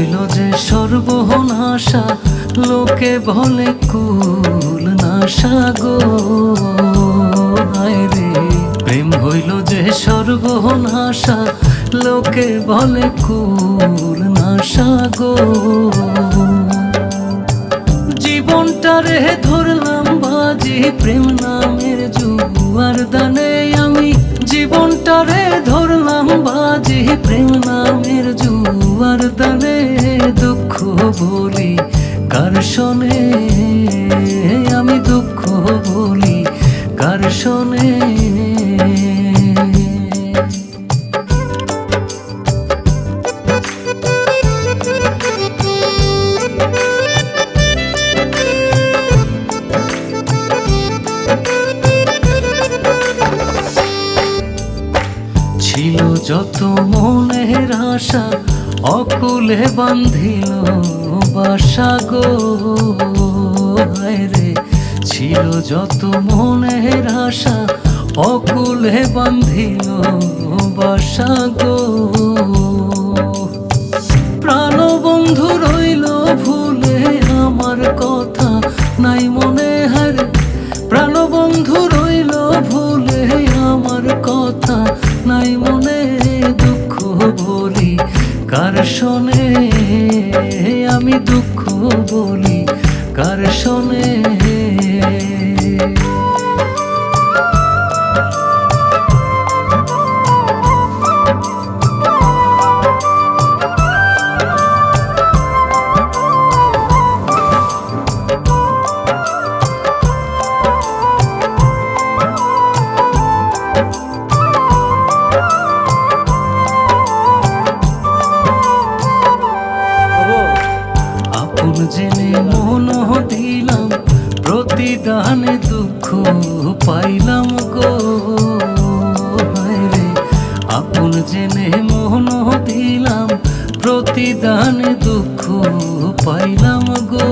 হইল যে সর্বনাশা, লোকে বলে কুল নাশা গো। রে, প্রেম হইল যে সর্বনাশা, লোকে বলে কুল নাশা গো। জীবনটারে ধরলাম বাজি, প্রেম নামের জুয়ার দানে আমি। জীবনটারে ধরলাম শোনে ছিল যত মনের আশা অকুলে বান্ধিল বাসা গো। রে। ছিল যত মনের আশা অকুলে বান্ধিল বাসা গো। প্রাণ আপন জেনে মন দিলাম প্রতিদানে দুঃখ পাইলাম গো। রে আপন জেনে মন দিলাম প্রতিদানে দুঃখ পাইলাম গো।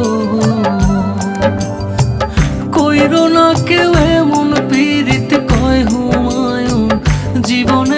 কইরো না কেউ এমন পীড়িত কয় হুমায়ুন, জীবনে